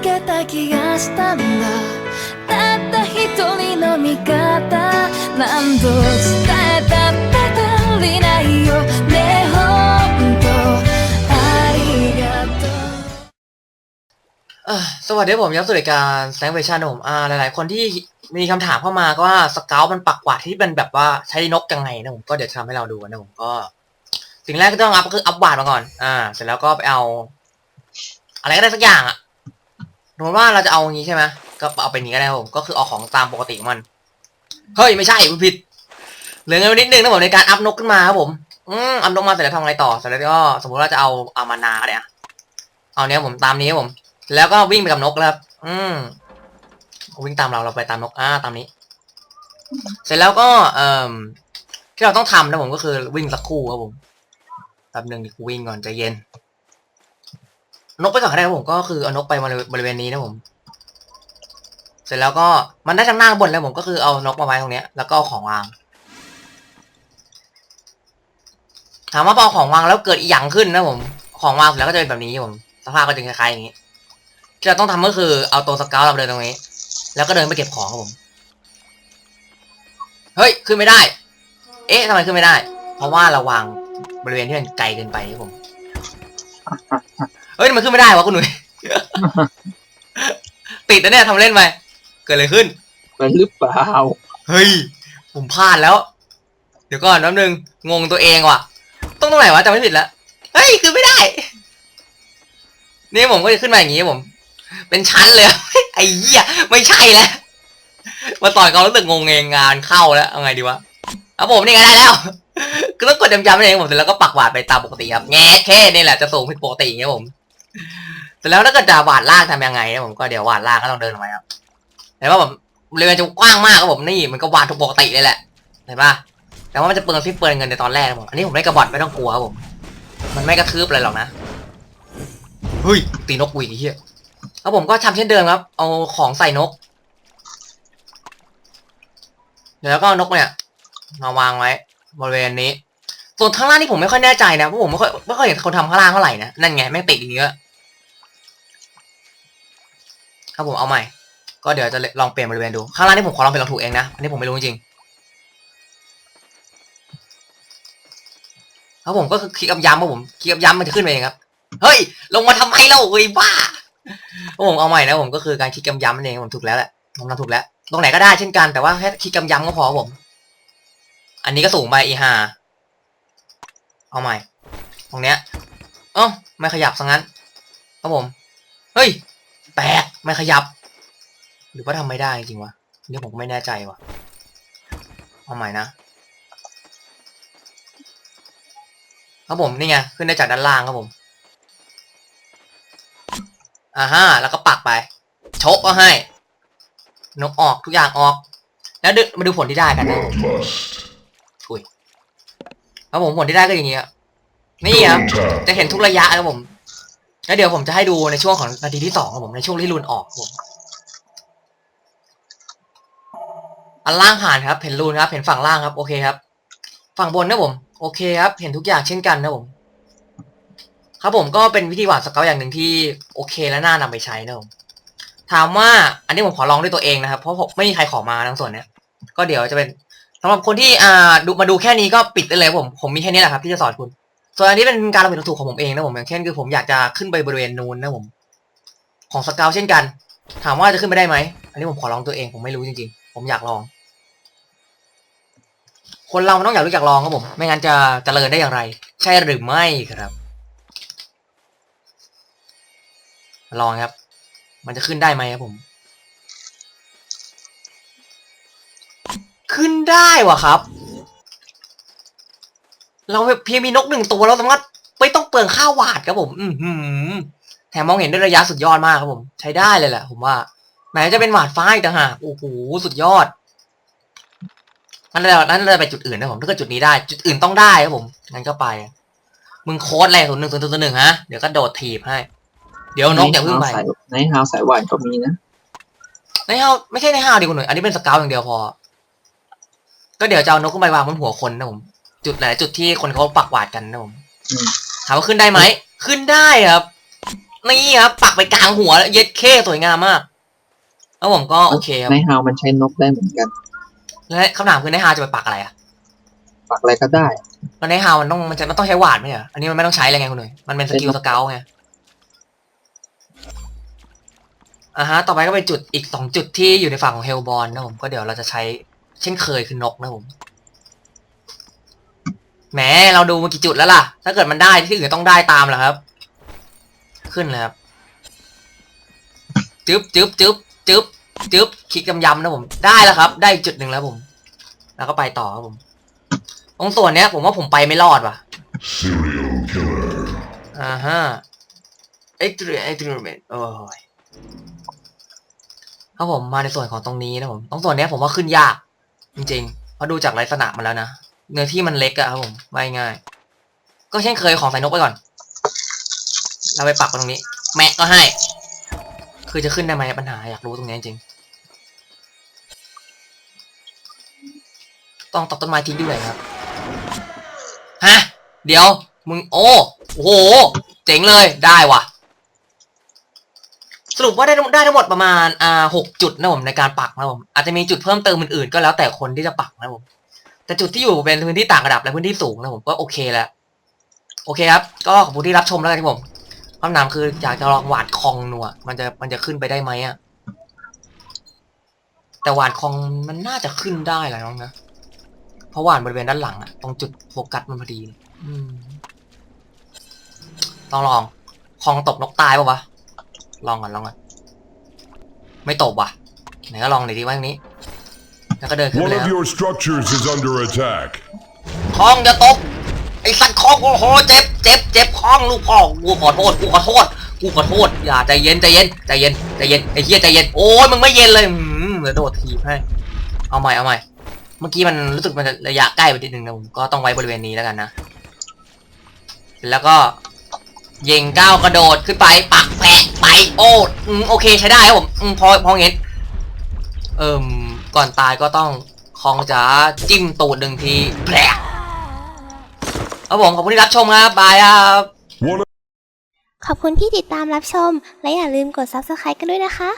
けた気がしたんだたった一人の味方何度伝えたって足りないよねほんとありがとう เอ่อสวัสดีครับผมยับสู่รายการแซงเวอร์ชันผมอ่าหลาย ๆ คนที่มีคำถามเข้ามาก็ว่าสเกลมันปักกวาดที่เป็นแบบว่าใช้นกยังไงนะผมก็เดี๋ยวจะทำให้เราดูนะผมก็ สิ่งแรกที่ต้องอัพก็คืออัพวาดมาก่อน อ่า เสร็จแล้วก็ไปเอา อะไรก็ได้สักอย่างอะ สมมติว่าเราจะเอาอย่างนี้ใช่ไหมก็เอาไปนี้ก็ได้ผมก็คือเอาของตามปกติของมัน เฮ้ยไม่ใช่ผิดเหลือเงินนิดนึงนะผมในการอัพนกขึ้นมาครับผม อืมอัพนกมาเสร็จแล้วทำอะไรต่อเสร็จแล้วก็สมมติว่าจะเอาเอามานาก็ได้อะเอาเนี้ยผมตามนี้ครับผม แล้วก็วิ่งไปกับนกแล้วครับ อืมวิ่งตามเราเราไปตามนกอ่าตามนี้ เสร็จแล้วก็เอ่อที่เราต้องทำนะผมก็คือวิ่งสักคู่ครับผมแป๊บหนึ่งวิ่งก่อนใจเย็น นกไปก่อนก็ได้ครับผมก็คือเอานกไปบริเวณนี้นะผม เสร็จแล้วก็มันได้ทั้งหน้าบนแล้วผมก็คือเอานกมาไว้ตรงเนี้ยแล้วก็เอาของวาง ถามว่าพอของวางแล้วเกิดอีหยังขึ้นนะผม ของวางเสร็จแล้วก็จะเป็นแบบนี้ครับผมสภาพก็จะคล้ายๆอย่างนี้ที่เราต้องทำก็คือเอาตัวสเกลเราไปเดินตรงนี้ แล้วก็เดินไปเก็บของครับผม เฮ้ยขึ้นไม่ได้ เอ๊ะทำไมขึ้นไม่ได้ เพราะว่าเราวางบริเวณที่มันไกลเกินไปครับผม เฮ้ยทำไมันขึ้นไม่ได้วะคุณหนุ่ยติดนะเนี่ยทำเล่นไปเกิดอะไรขึ้น มันหรือเปล่า เฮ้ย ผมพลาดแล้ว เดี๋ยวก่อนแป๊บนึงงงตัวเองว่ะ ต้องตรงไหนวะจำไม่ผิดแล้วเฮ้ยขึ้นไม่ได้ นี่ผมก็จะขึ้นมาอย่างงี้ผม เป็นชั้นเลย ไอ้เหี้ยไม่ใช่แล้วมาต่อยเขารู้สึกงงเงงงานเข้าแล้วเอาไงดีวะเอาผมนี่ไงได้แล้วก็ต้องกดจำๆเองผมเสร็จแล้วก็ปักหวาดไปตามปกติครับแง่แค่นี่แหละจะสูงผิดปกติอย่างเงี้ยผม เสร็จแล้วถ้าเกิดจะหวาดล่างทำยังไงนะผมก็เดี๋ยวหวาดล่างก็ต้องเดินออกมาครับแต่ว่าผมบริเวณจะกว้างมากครับผมนี่มันก็วาดถูกปกติเลยแหละเห็นปะแต่ว่ามันจะเปลืองซิปเปลืองเงินในตอนแรกครับผมอันนี้ผมไม่กระบอดไม่ต้องกลัวครับผม มันไม่กระทืบอะไรหรอกนะเฮ้ยตีนกกุยไอ้เหี้ยแล้วผมก็ทำเช่นเดิมครับ เอาของใส่นกเดี๋ยวแล้วก็นกเนี่ยมาวางไว้ บริเวณนี้ ส่วนข้างล่างนี่ผมไม่ค่อยแน่ใจนะเพราะผมไม่ค่อยไม่ค่อยเห็นคนทำข้างล่างเท่าไหร่นะนั่นไงแม่งติดอย่างเงี้ย ครับผมเอาใหม่ ก็เดี๋ยวจะลองเปลี่ยนบริเวณดู ข้างล่างนี่ผมขอลองเป็นลองถูกเองนะ อันนี้ผมไม่รู้จริงๆครับผมก็คือคลิกกับย้ำครับผมคลิกกับย้ำมันจะขึ้นไปเองครับ เฮ้ย ลงมาทำไมเล่าเฮ้ยบ้าครับผมเอาใหม่นะผมก็คือการคลิกกับย้ำนั่นเองผมถูกแล้วแหละผมทำถูกแล้ว ตรงไหนก็ได้เช่นกันแต่ว่าแค่คลิกกับย้ำก็พอผม อันนี้ก็สูงไปอีห่าเอาใหม่ ตรงเนี้ยเอ้าไม่ขยับซะงั้นครับผม เฮ้ย แปลกไม่ขยับ หรือว่าทำไม่ได้จริงวะอันนี่ผมก็ไม่แน่ใจวะเอาใหม่นะครับผมนี่ไงขึ้นได้จากด้านล่างครับผมอ่าฮะแล้วก็ปักไปชกก็ให้ นกออกทุกอย่างออก แล้วมาดูผลที่ได้กันนะครับผมถุยครับผมผลที่ได้ก็อย่างเงี้ยนี่ครับจะเห็นทุกระยะครับผม แล้วเดี๋ยวผมจะให้ดูในช่วงของนาทีที่สองครับผมในช่วงที่รุนออกผมอันล่างผ่านครับ เห็นรูนครับ เห็นฝั่งล่างครับ โอเคครับ ฝั่งบนนะผม โอเคครับ เห็นทุกอย่างเช่นกันนะผม ครับผมก็เป็นวิธีหวานสเกลอย่างหนึ่งที่โอเคและน่านำไปใช้นะผมถามว่าอันนี้ผมขอลองด้วยตัวเองนะครับ เพราะผมไม่มีใครขอมาทั้งส่วนเนี้ย ก็เดี๋ยวจะเป็นสำหรับคนที่อ่าดูมาดูแค่นี้ก็ปิดได้เลยผม ผมมีแค่นี้แหละครับที่จะสอนคุณ ส่วนอันนี้เป็นการลองผิดลองถูกของผมเองนะผมอย่างเช่นคือผมอยากจะขึ้นไปบริเวณนู้นนะผม ของสเกลเช่นกัน ถามว่าจะขึ้นไปได้ไหมอันนี้ผมขอลองตัวเองผมไม่รู้จริงๆ ผมอยากลอง คนเรามันต้องอยากรู้อยากลองครับผม ไม่งั้นจะเจริญได้อย่างไร ใช่หรือไม่ครับ ลองครับ มันจะขึ้นได้ไหมครับผม ขึ้นได้วะครับ เราเพียงมีนกหนึ่งตัวเราสามารถไม่ต้องเปลืองข้าวหวาดครับผม อือหือแถมมองเห็นด้วยระยะสุดยอดมากครับผม ใช้ได้เลยแหละผมว่าแม้จะเป็นหวาดฟ้าอีกต่างหากโอ้โหสุดยอดนั่นเรานั่นเราไปจุดอื่นนะผมถ้าเกิดจุดนี้ได้ จุดอื่นต้องได้ครับผมงั้นก็ไปมึงโค้ดอะไรศูนย์หนึ่งศูนย์ศูนย์หนึ่งฮะเดี๋ยวก็โดดถีบให้ เดี๋ยวนกอย่าเพิ่งไปสายในฮาวสายหวานก็มีนะในห้าวไม่ใช่ในห้าวดิคุณหน่อยอันนี้เป็นสเกลอย่างเดียวพอ ก็เดี๋ยวจะเอานกขึ้นไปวางบนหัวคนนะผม จุดไหนจุดที่คนเขาปักหวาดกันนะผมอืมถามว่าขึ้นได้ไหม ขึ้นได้ครับ นี่ครับ ปักไปกลางหัวแล้วเย็ดเข้สวยงามมาก แล้วผมก็โอเคครับในฮาวมันใช้นกได้เหมือนกัน แล้วคำถามคือในฮาวจะไปปักอะไรอะปักอะไรก็ได้แล้วในฮาวมันต้องมันจะมันต้องใช้หวาดไหมเหรออันนี้มันไม่ต้องใช้เลยไงคุณหนุ่ยมันเป็นสกิลสเกลไงอ่าฮะ ต่อไปก็เป็นจุดอีกสองจุดที่อยู่ในฝั่งของเฮลบอลนะผม ก็เดี๋ยวเราจะใช้เช่นเคยคือนกนะผม แหมเราดูมากี่จุดแล้วล่ะ ถ้าเกิดมันได้ที่อื่นต้องได้ตามเหรอครับ ขึ้นเลยครับจึ๊บจึ๊บจึ๊บจึ๊บจึ๊บคลิกยำๆนะผม ได้แล้วครับ ได้อีกจุดหนึ่งแล้วผม แล้วก็ไปต่อครับผม ตรงส่วนเนี้ย ผมว่าผมไปไม่รอดว่ะ Serial killer. อ่าฮะเอ็กซ์ตรีเอ็กซ์ตรีเมนโอ้ยถ้าผมมาในส่วนของตรงนี้นะผม ตรงส่วนเนี้ยผมว่าขึ้นยาก จริงๆเพราะดูจากลักษณะมันแล้วนะ เนื้อที่มันเล็กอะครับผมไม่ง่าย ก็เช่นเคยของใส่นกไปก่อน เราไปปักตรงนี้ แมะก็ให้ คือจะขึ้นได้ไหมปัญหาอยากรู้ตรงนี้จริง ต้องตัดต้นไม้ทิ้งด้วยครับ ฮะ เดี๋ยว มึงโอ้โอ้โหเจ๋งเลยได้ว่ะ สรุปว่าได้ได้ทั้งหมดประมาณอ่าหกจุดนะผมในการปักนะผมอาจจะมีจุดเพิ่มเติมอื่นๆก็แล้วแต่คนที่จะปักนะผม แต่จุดที่อยู่เป็นพื้นที่ต่างระดับและพื้นที่สูงนะผมก็โอเคแล้ว โอเคครับ ก็ขอบคุณที่รับชมแล้วกันที่ผมคำถามคืออยากจะลองหวาดคองหนัวมันจะมันจะขึ้นไปได้ไหมอะแต่หวาดคองมันน่าจะขึ้นได้แหละน้องนะเพราะหวานบริเวณด้านหลังอะตรงจุดโฟกัสมันพอดีต้องลองคองตบนกตายปะวะลองก่อนลองก่อนไม่ตบว่ะไหนก็ลองหน่อยดีว่าตรงนี้ แล้วก็เดินขึ้นไป One เลยค of รับ your structures is under attack. คองอย่าตบไอ้สัตว์คองโอ้โหเจ็บเจ็บเจ็บคองลูกพ่อกูขอโทษกูขอโทษกูขอโทษอย่าใจเย็นใจเย็นใจเย็นใจเย็นไอ้เหี้ยใจเย็นโอ้ยมึงไม่เย็นเลยอืมเดี๋ยวโดดทีบให้เอาใหม่เอาใหม่เมื่อกี้มันรู้สึกมันระยะใกล้ไปนิดนึงนะผมก็ต้องไว้บริเวณนี้แล้วกันนะแล้วก็ยิงก้าวกระโดดขึ้นไปปักแปะไปโอ้อืมโอเคใช้ได้ครับผมอืมพอพอเห็นเอิ่ม ก่อนตายก็ต้องคองจ๋าจิ้มตูดหนึ่งทีแผลครับผมขอบคุณที่รับชมครับบายครับขอบคุณที่ติดตามรับชม และอย่าลืมกด subscribe กันด้วยนะคะ